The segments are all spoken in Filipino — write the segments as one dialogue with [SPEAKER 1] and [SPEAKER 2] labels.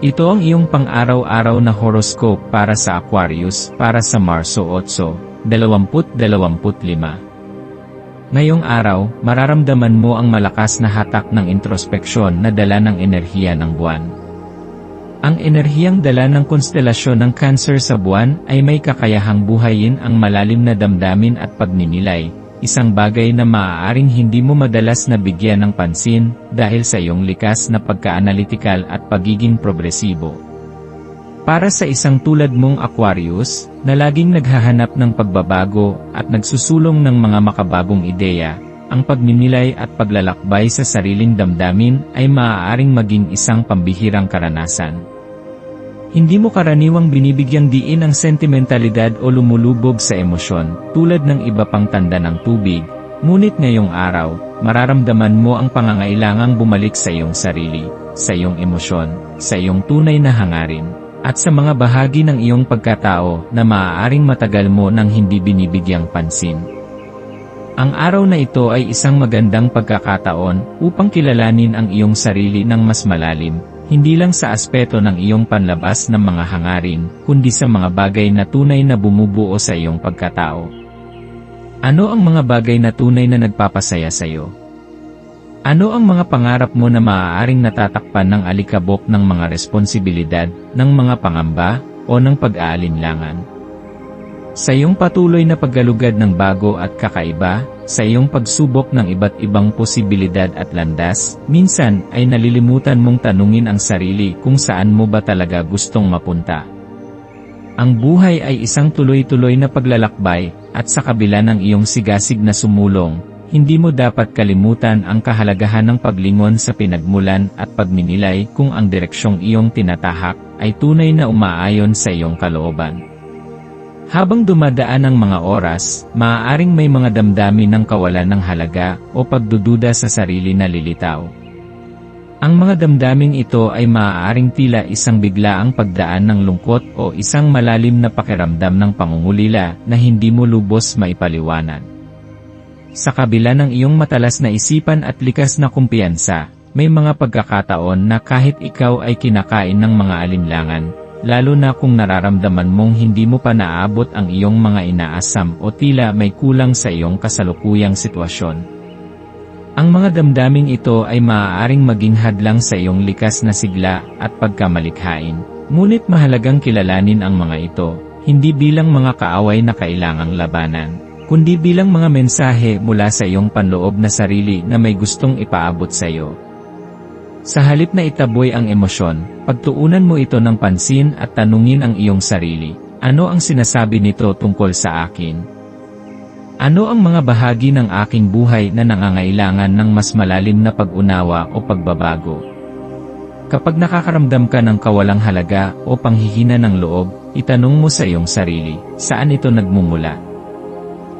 [SPEAKER 1] Ito ang iyong pang-araw-araw na horoscope para sa Aquarius para sa Marso 8, 2025. Ngayong araw, mararamdaman mo ang malakas na hatak ng introspeksyon na dala ng enerhiya ng buwan. Ang enerhiyang dala ng konstelasyon ng Cancer sa buwan ay may kakayahang buhayin ang malalim na damdamin at pagninilay, isang bagay na maaaring hindi mo madalas na bigyan ng pansin dahil sa iyong likas na pagka-analytical at pagiging progresibo. Para sa isang tulad mong Aquarius, na laging naghahanap ng pagbabago at nagsusulong ng mga makabagong ideya, ang pagninilay at paglalakbay sa sariling damdamin ay maaaring maging isang pambihirang karanasan. Hindi mo karaniwang binibigyang diin ang sentimentalidad o lumulubog sa emosyon, tulad ng iba pang tanda ng tubig, ngunit ngayong araw, mararamdaman mo ang pangangailangang bumalik sa iyong sarili, sa iyong emosyon, sa iyong tunay na hangarin, at sa mga bahagi ng iyong pagkatao na maaaring matagal mo nang hindi binibigyang pansin. Ang araw na ito ay isang magandang pagkakataon upang kilalanin ang iyong sarili ng mas malalim, hindi lang sa aspeto ng iyong panlabas ng mga hangarin, kundi sa mga bagay na tunay na bumubuo sa iyong pagkatao. Ano ang mga bagay na tunay na nagpapasaya sa iyo? Ano ang mga pangarap mo na maaaring natatakpan ng alikabok ng mga responsibilidad, ng mga pangamba, o ng pag-aalinlangan? Sa iyong patuloy na paggalugad ng bago at kakaiba, sa iyong pagsubok ng iba't ibang posibilidad at landas, minsan ay nalilimutan mong tanungin ang sarili kung saan mo ba talaga gustong mapunta. Ang buhay ay isang tuloy-tuloy na paglalakbay, at sa kabila ng iyong sigasig na sumulong, hindi mo dapat kalimutan ang kahalagahan ng paglingon sa pinagmulan at pagminilay kung ang direksyong iyong tinatahak ay tunay na umaayon sa iyong kalooban. Habang dumadaan ang mga oras, maaaring may mga damdamin ng kawalan ng halaga o pagdududa sa sarili na lilitaw. Ang mga damdaming ito ay maaaring tila isang biglaang pagdaan ng lungkot o isang malalim na pakiramdam ng pangungulila na hindi mo lubos maipaliwanag. Sa kabila ng iyong matalas na isipan at likas na kumpiyansa, may mga pagkakataon na kahit ikaw ay kinakain ng mga alinlangan, lalo na kung nararamdaman mong hindi mo pa naabot ang iyong mga inaasam o tila may kulang sa iyong kasalukuyang sitwasyon. Ang mga damdaming ito ay maaaring maging hadlang sa iyong likas na sigla at pagkamalikhain, ngunit mahalagang kilalanin ang mga ito, hindi bilang mga kaaway na kailangang labanan, kundi bilang mga mensahe mula sa iyong panloob na sarili na may gustong ipaabot sa iyo. Sa halip na itaboy ang emosyon, pagtuunan mo ito ng pansin at tanungin ang iyong sarili, ano ang sinasabi nito tungkol sa akin? Ano ang mga bahagi ng aking buhay na nangangailangan ng mas malalim na pag-unawa o pagbabago? Kapag nakakaramdam ka ng kawalang halaga o panghihina ng loob, itanong mo sa iyong sarili, saan ito nagmumula?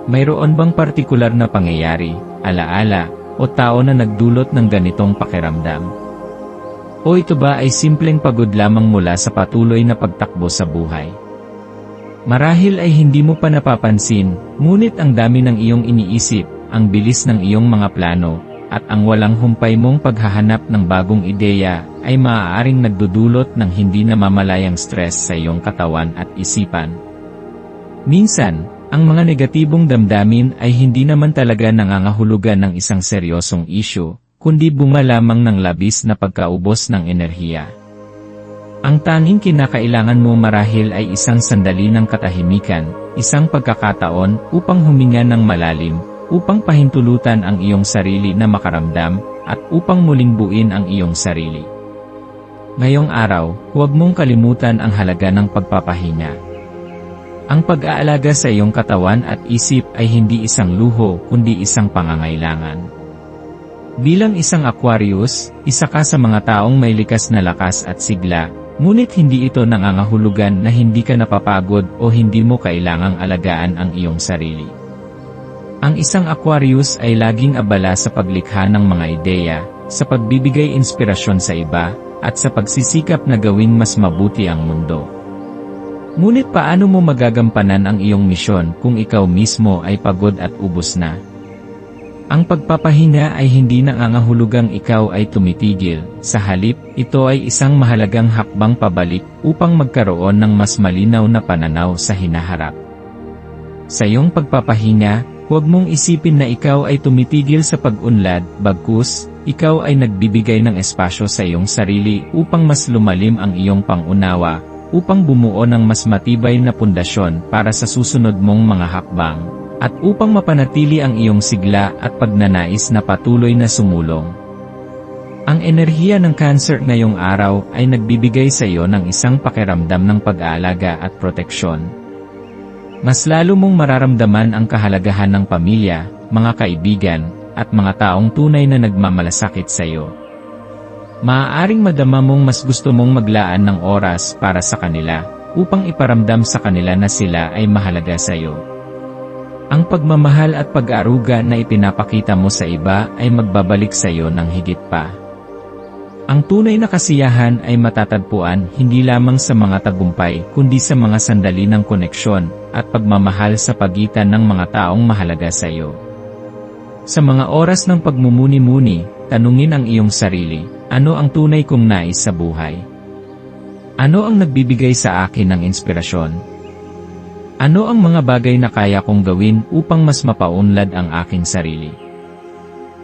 [SPEAKER 1] Mayroon bang partikular na pangyayari, alaala, o tao na nagdulot ng ganitong pakiramdam? O ito ba ay simpleng pagod lamang mula sa patuloy na pagtakbo sa buhay? Marahil ay hindi mo pa napapansin, ngunit ang dami ng iyong iniisip, ang bilis ng iyong mga plano, at ang walang humpay mong paghahanap ng bagong ideya, ay maaaring nagdudulot ng hindi namamalayang stress sa iyong katawan at isipan. Minsan, ang mga negatibong damdamin ay hindi naman talaga nangangahulugan ng isang seryosong issue, kundi bunga lamang ng labis na pagkaubos ng enerhiya. Ang tanging kinakailangan mo marahil ay isang sandali ng katahimikan, isang pagkakataon upang huminga ng malalim, upang pahintulutan ang iyong sarili na makaramdam, at upang muling buin ang iyong sarili. Ngayong araw, huwag mong kalimutan ang halaga ng pagpapahinga. Ang pag-aalaga sa iyong katawan at isip ay hindi isang luho kundi isang pangangailangan. Bilang isang Aquarius, isa ka sa mga taong may likas na lakas at sigla, ngunit hindi ito nangangahulugan na hindi ka napapagod o hindi mo kailangang alagaan ang iyong sarili. Ang isang Aquarius ay laging abala sa paglikha ng mga ideya, sa pagbibigay inspirasyon sa iba, at sa pagsisikap na gawing mas mabuti ang mundo. Ngunit paano mo magagampanan ang iyong misyon kung ikaw mismo ay pagod at ubos na? Ang pagpapahinga ay hindi nangangahulugang ikaw ay tumitigil, sa halip, ito ay isang mahalagang hakbang pabalik upang magkaroon ng mas malinaw na pananaw sa hinaharap. Sa iyong pagpapahinga, huwag mong isipin na ikaw ay tumitigil sa pag-unlad, bagkus, ikaw ay nagbibigay ng espasyo sa iyong sarili upang mas lumalim ang iyong pangunawa, upang bumuo ng mas matibay na pundasyon para sa susunod mong mga hakbang at upang mapanatili ang iyong sigla at pagnanais na patuloy na sumulong. Ang enerhiya ng cancer ngayong araw ay nagbibigay sa iyo ng isang pakiramdam ng pag-aalaga at proteksyon. Mas lalo mong mararamdaman ang kahalagahan ng pamilya, mga kaibigan, at mga taong tunay na nagmamalasakit sa iyo. Maaaring madama mong mas gusto mong maglaan ng oras para sa kanila, upang iparamdam sa kanila na sila ay mahalaga sa iyo. Ang pagmamahal at pag-aaruga na ipinapakita mo sa iba ay magbabalik sa iyo ng higit pa. Ang tunay na kasiyahan ay matatagpuan hindi lamang sa mga tagumpay kundi sa mga sandali ng koneksyon at pagmamahal sa pagitan ng mga taong mahalaga sa iyo. Sa mga oras ng pagmumuni-muni, tanungin ang iyong sarili, ano ang tunay kong nais sa buhay? Ano ang nagbibigay sa akin ng inspirasyon? Ano ang mga bagay na kaya kong gawin upang mas mapaunlad ang aking sarili?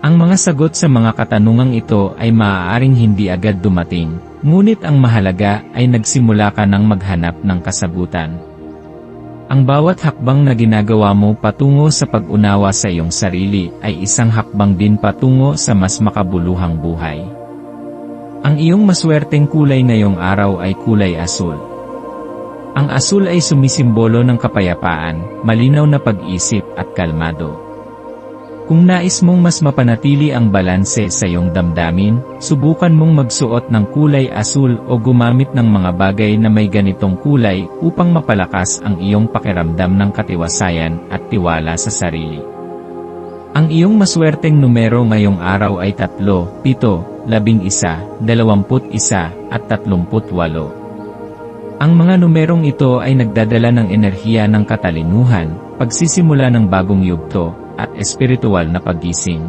[SPEAKER 1] Ang mga sagot sa mga katanungang ito ay maaaring hindi agad dumating, ngunit ang mahalaga ay nagsimula ka ng maghanap ng kasagutan. Ang bawat hakbang na ginagawa mo patungo sa pag-unawa sa iyong sarili ay isang hakbang din patungo sa mas makabuluhang buhay. Ang iyong maswerteng kulay ngayong araw ay kulay asul. Ang asul ay sumisimbolo ng kapayapaan, malinaw na pag-isip at kalmado. Kung nais mong mas mapanatili ang balanse sa iyong damdamin, subukan mong magsuot ng kulay asul o gumamit ng mga bagay na may ganitong kulay upang mapalakas ang iyong pakiramdam ng katiwasayan at tiwala sa sarili. Ang iyong maswerteng numero ngayong araw ay 3, 7, 11, 21 at 38. Ang mga numerong ito ay nagdadala ng enerhiya ng katalinuhan, pagsisimula ng bagong yugto, at espiritual na paggising.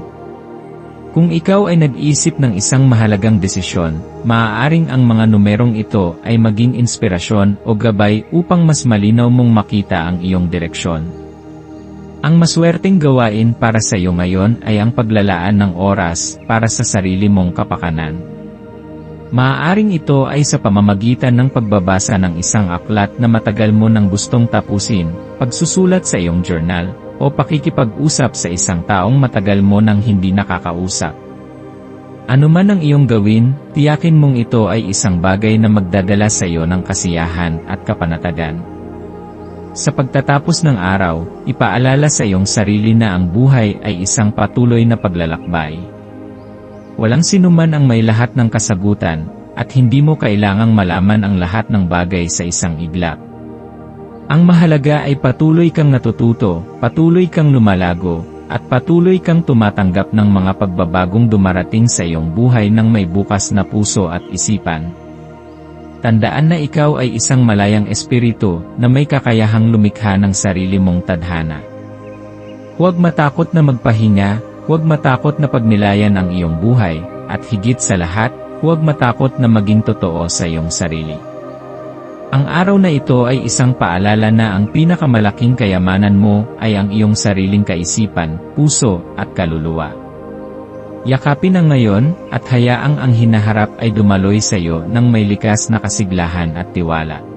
[SPEAKER 1] Kung ikaw ay nag-isip ng isang mahalagang desisyon, maaaring ang mga numerong ito ay maging inspirasyon o gabay upang mas malinaw mong makita ang iyong direksyon. Ang maswerteng gawain para sa iyo ngayon ay ang paglalaan ng oras para sa sarili mong kapakanan. Maaaring ito ay sa pamamagitan ng pagbabasa ng isang aklat na matagal mo nang gustong tapusin, pagsusulat sa iyong journal, o pakikipag-usap sa isang taong matagal mo nang hindi nakakausap. Ano man ang iyong gawin, tiyakin mong ito ay isang bagay na magdadala sa iyo ng kasiyahan at kapanatagan. Sa pagtatapos ng araw, ipaalala sa iyong sarili na ang buhay ay isang patuloy na paglalakbay. Walang sinuman ang may lahat ng kasagutan, at hindi mo kailangang malaman ang lahat ng bagay sa isang iglap. Ang mahalaga ay patuloy kang natututo, patuloy kang lumalago, at patuloy kang tumatanggap ng mga pagbabagong dumarating sa iyong buhay ng may bukas na puso at isipan. Tandaan na ikaw ay isang malayang espiritu na may kakayahang lumikha ng sarili mong tadhana. Huwag matakot na magpahinga, Huwag matakot na pagnilayan ang iyong buhay, at higit sa lahat, huwag matakot na maging totoo sa iyong sarili. Ang araw na ito ay isang paalala na ang pinakamalaking kayamanan mo ay ang iyong sariling kaisipan, puso, at kaluluwa. Yakapin ang ngayon, at hayaang ang hinaharap ay dumaloy sa iyo ng may likas na kasiglahan at tiwala.